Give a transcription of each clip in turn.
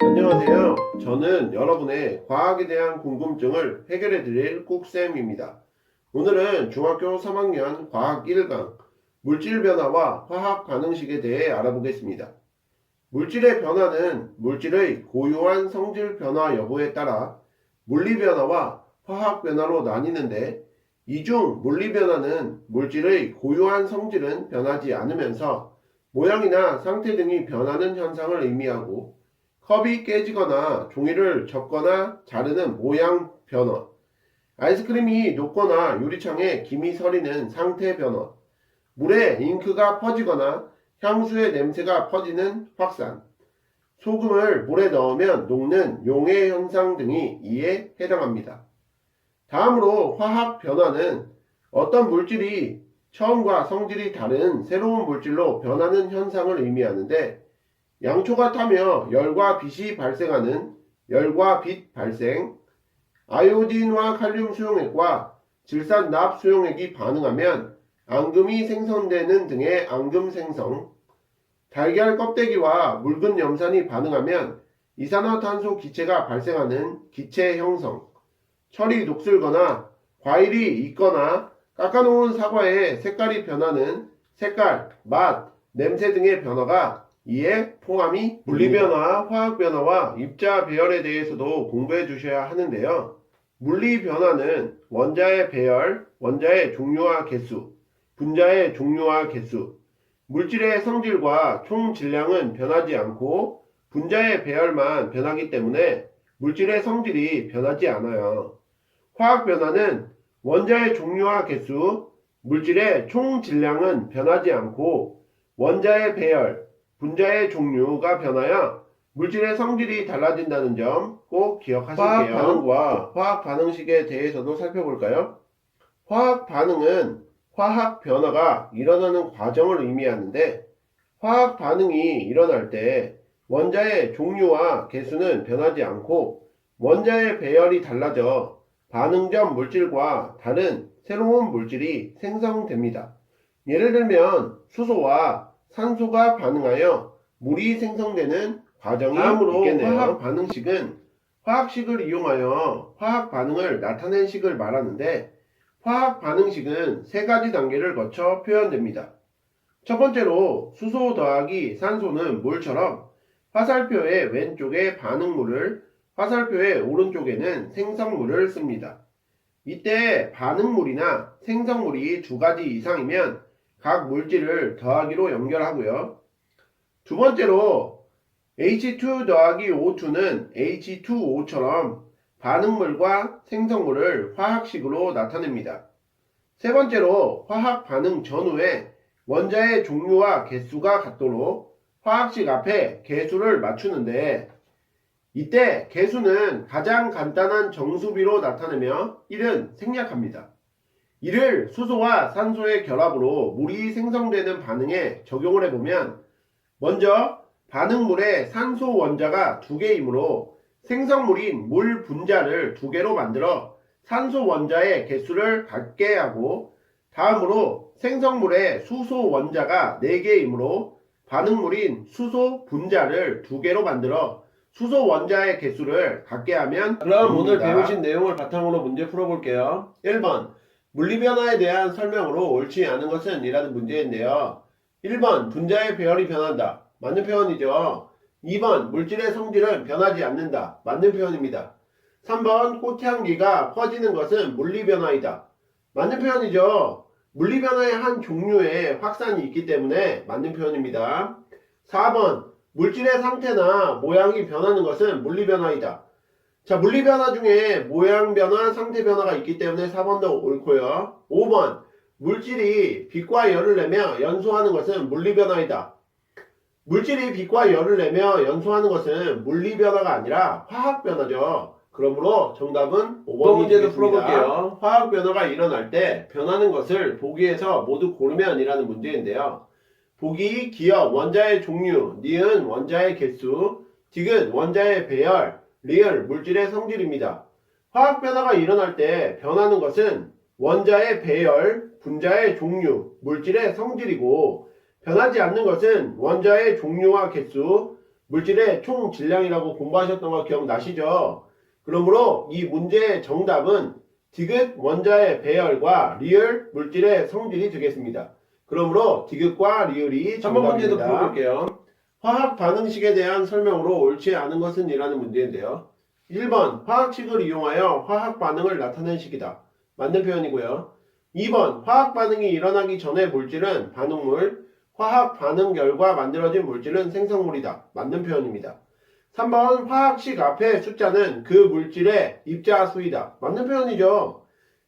안녕하세요. 저는 여러분의 과학에 대한 궁금증을 해결해 드릴 꾹쌤입니다. 오늘은 중학교 3학년 과학 1강 물질 변화와 화학 반응식에 대해 알아보겠습니다. 물질의 변화는 물질의 고유한 성질 변화 여부에 따라 물리 변화와 화학 변화로 나뉘는데 이중 물리 변화는 물질의 고유한 성질은 변하지 않으면서 모양이나 상태 등이 변하는 현상을 의미하고 컵이 깨지거나 종이를 접거나 자르는 모양 변화, 아이스크림이 녹거나 유리창에 김이 서리는 상태 변화, 물에 잉크가 퍼지거나 향수의 냄새가 퍼지는 확산, 소금을 물에 넣으면 녹는 용해 현상 등이 이에 해당합니다. 다음으로 화학 변화는 어떤 물질이 처음과 성질이 다른 새로운 물질로 변하는 현상을 의미하는데 양초가 타며 열과 빛이 발생하는 열과 빛 발생, 아이오딘과 칼륨 수용액과 질산납 수용액이 반응하면 앙금이 생성되는 등의 앙금 생성, 달걀 껍데기와 묽은 염산이 반응하면 이산화탄소 기체가 발생하는 기체 형성, 철이 녹슬거나 과일이 익거나 깎아놓은 사과의 색깔이 변하는 색깔, 맛, 냄새 등의 변화가 이에 포함이 물리 변화, 화학 변화와 입자 배열에 대해서도 공부해 주셔야 하는데요. 물리 변화는 원자의 배열, 원자의 종류와 개수, 분자의 종류와 개수, 물질의 성질과 총 질량은 변하지 않고 분자의 배열만 변하기 때문에 물질의 성질이 변하지 않아요. 화학 변화는 원자의 종류와 개수, 물질의 총 질량은 변하지 않고 원자의 배열, 분자의 종류가 변하여 물질의 성질이 달라진다는 점 꼭 기억하실게요. 화학 반응과 화학 반응식에 대해서도 살펴볼까요? 화학 반응은 화학 변화가 일어나는 과정을 의미하는데 화학 반응이 일어날 때 원자의 종류와 개수는 변하지 않고 원자의 배열이 달라져 반응 전 물질과 다른 새로운 물질이 생성됩니다. 예를 들면 수소와 산소가 반응하여 물이 생성되는 과정이 다음으로 있겠네요. 화학 반응식은 화학식을 이용하여 화학 반응을 나타낸 식을 말하는데 화학 반응식은 세 가지 단계를 거쳐 표현됩니다. 첫 번째로 수소 더하기 산소는 물처럼 화살표의 왼쪽에 반응물을 화살표의 오른쪽에는 생성물을 씁니다. 이때 반응물이나 생성물이 두 가지 이상이면 각 물질을 더하기로 연결하고요. 두 번째로 H2 더하기 O2는 H2O처럼 반응물과 생성물을 화학식으로 나타냅니다. 세 번째로 화학 반응 전후에 원자의 종류와 개수가 같도록 화학식 앞에 개수를 맞추는데 이때 개수는 가장 간단한 정수비로 나타내며 1은 생략합니다. 이를 수소와 산소의 결합으로 물이 생성되는 반응에 적용을 해보면 먼저 반응물의 산소 원자가 두 개이므로 생성물인 물 분자를 두 개로 만들어 산소 원자의 개수를 같게 하고 다음으로 생성물의 수소 원자가 네 개이므로 반응물인 수소 분자를 두 개로 만들어 수소 원자의 개수를 같게 하면 그럼 오늘 됩니다. 배우신 내용을 바탕으로 문제 풀어볼게요. 1번 물리 변화에 대한 설명으로 옳지 않은 것은 이라는 문제인데요. 1번 분자의 배열이 변한다. 맞는 표현이죠. 2번 물질의 성질은 변하지 않는다. 맞는 표현입니다. 3번 꽃향기가 퍼지는 것은 물리 변화이다. 맞는 표현이죠. 물리 변화의 한 종류의 확산이 있기 때문에 맞는 표현입니다. 4번 물질의 상태나 모양이 변하는 것은 물리 변화이다. 자, 물리 변화 중에 모양 변화, 상태 변화가 있기 때문에 4번도 옳고요. 5번 물질이 빛과 열을 내며 연소하는 것은 물리 변화이다. 물질이 빛과 열을 내며 연소하는 것은 물리 변화가 아니라 화학 변화죠. 그러므로 정답은 5번이 또 문제도 되겠습니다. 풀어볼게요. 화학 변화가 일어날 때 변하는 것을 보기에서 모두 고르면 이라는 문제인데요. 보기 기억 원자의 종류, 니은 원자의 개수, 딕은 원자의 배열, 리을 물질의 성질입니다. 화학 변화가 일어날 때 변하는 것은 원자의 배열, 분자의 종류, 물질의 성질이고 변하지 않는 것은 원자의 종류와 개수, 물질의 총 질량이라고 공부하셨던 거 기억나시죠? 그러므로 이 문제의 정답은 디귿 원자의 배열과 리을 물질의 성질이 되겠습니다. 그러므로 디귿과 리을이 3번 문제도. 풀어볼게요. 화학 반응식에 대한 설명으로 옳지 않은 것은 이라는 문제인데요. 1번 화학식을 이용하여 화학 반응을 나타낸 식이다. 맞는 표현이고요. 2번 화학 반응이 일어나기 전의 물질은 반응물, 화학 반응 결과 만들어진 물질은 생성물이다. 맞는 표현입니다. 3번 화학식 앞에 숫자는 그 물질의 입자 수이다. 맞는 표현이죠.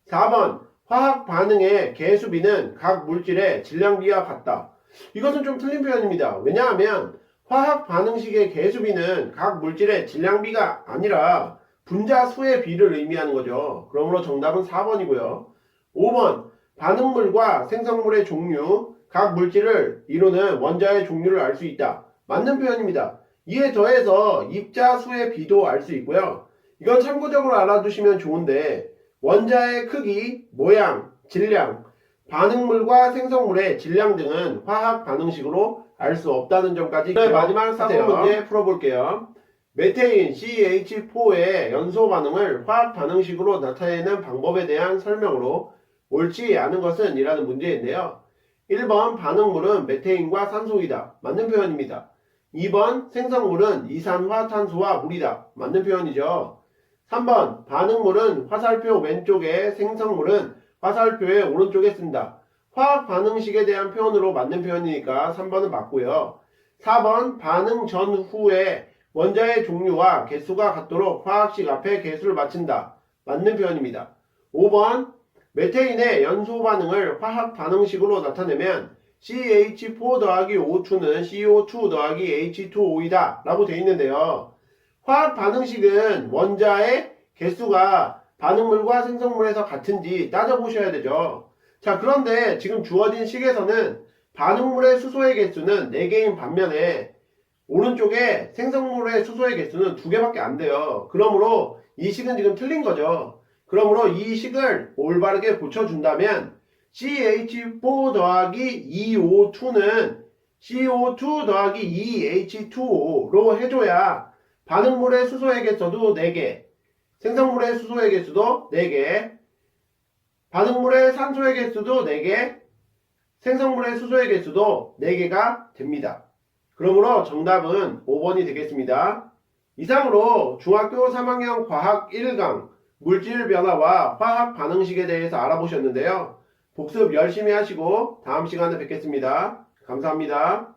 4번 화학 반응의 개수비는 각 물질의 질량비와 같다. 이것은 좀 틀린 표현입니다. 왜냐하면 화학 반응식의 개수비는 각 물질의 질량비가 아니라 분자 수의 비를 의미하는 거죠. 그러므로 정답은 4번이고요. 5번 반응물과 생성물의 종류, 각 물질을 이루는 원자의 종류를 알 수 있다. 맞는 표현입니다. 이에 더해서 입자 수의 비도 알 수 있고요. 이건 참고적으로 알아두시면 좋은데 원자의 크기, 모양, 질량, 반응물과 생성물의 질량 등은 화학 반응식으로 알 수 없다는 점까지 네, 마지막 4번 문제 풀어볼게요. 메테인 CH4의 연소 반응을 화학 반응식으로 나타내는 방법에 대한 설명으로 옳지 않은 것은 이라는 문제인데요. 1번 반응물은 메테인과 산소이다. 맞는 표현입니다. 2번 생성물은 이산화탄소와 물이다. 맞는 표현이죠. 3번 반응물은 화살표 왼쪽에 생성물은 화살표의 오른쪽에 쓴다. 화학 반응식에 대한 표현으로 맞는 표현이니까 3번은 맞고요. 4번 반응 전후에 원자의 종류와 개수가 같도록 화학식 앞에 개수를 맞춘다. 맞는 표현입니다. 5번 메테인의 연소 반응을 화학 반응식으로 나타내면 CH4 더하기 O2는 CO2 더하기 H2O이다 라고 되어 있는데요. 화학 반응식은 원자의 개수가 반응물과 생성물에서 같은지 따져보셔야 되죠. 자, 그런데 지금 주어진 식에서는 반응물의 수소의 개수는 4개인 반면에 오른쪽에 생성물의 수소의 개수는 2개밖에 안 돼요. 그러므로 이 식은 지금 틀린 거죠. 그러므로 이 식을 올바르게 고쳐준다면 CH4 더하기 2O2는 CO2 더하기 2H2O로 해줘야 반응물의 수소의 개수도 4개, 생성물의 수소의 개수도 4개, 반응물의 산소의 개수도 4개, 생성물의 수소의 개수도 4개가 됩니다. 그러므로 정답은 5번이 되겠습니다. 이상으로 중학교 3학년 과학 1강 물질 변화와 화학 반응식에 대해서 알아보셨는데요. 복습 열심히 하시고 다음 시간에 뵙겠습니다. 감사합니다.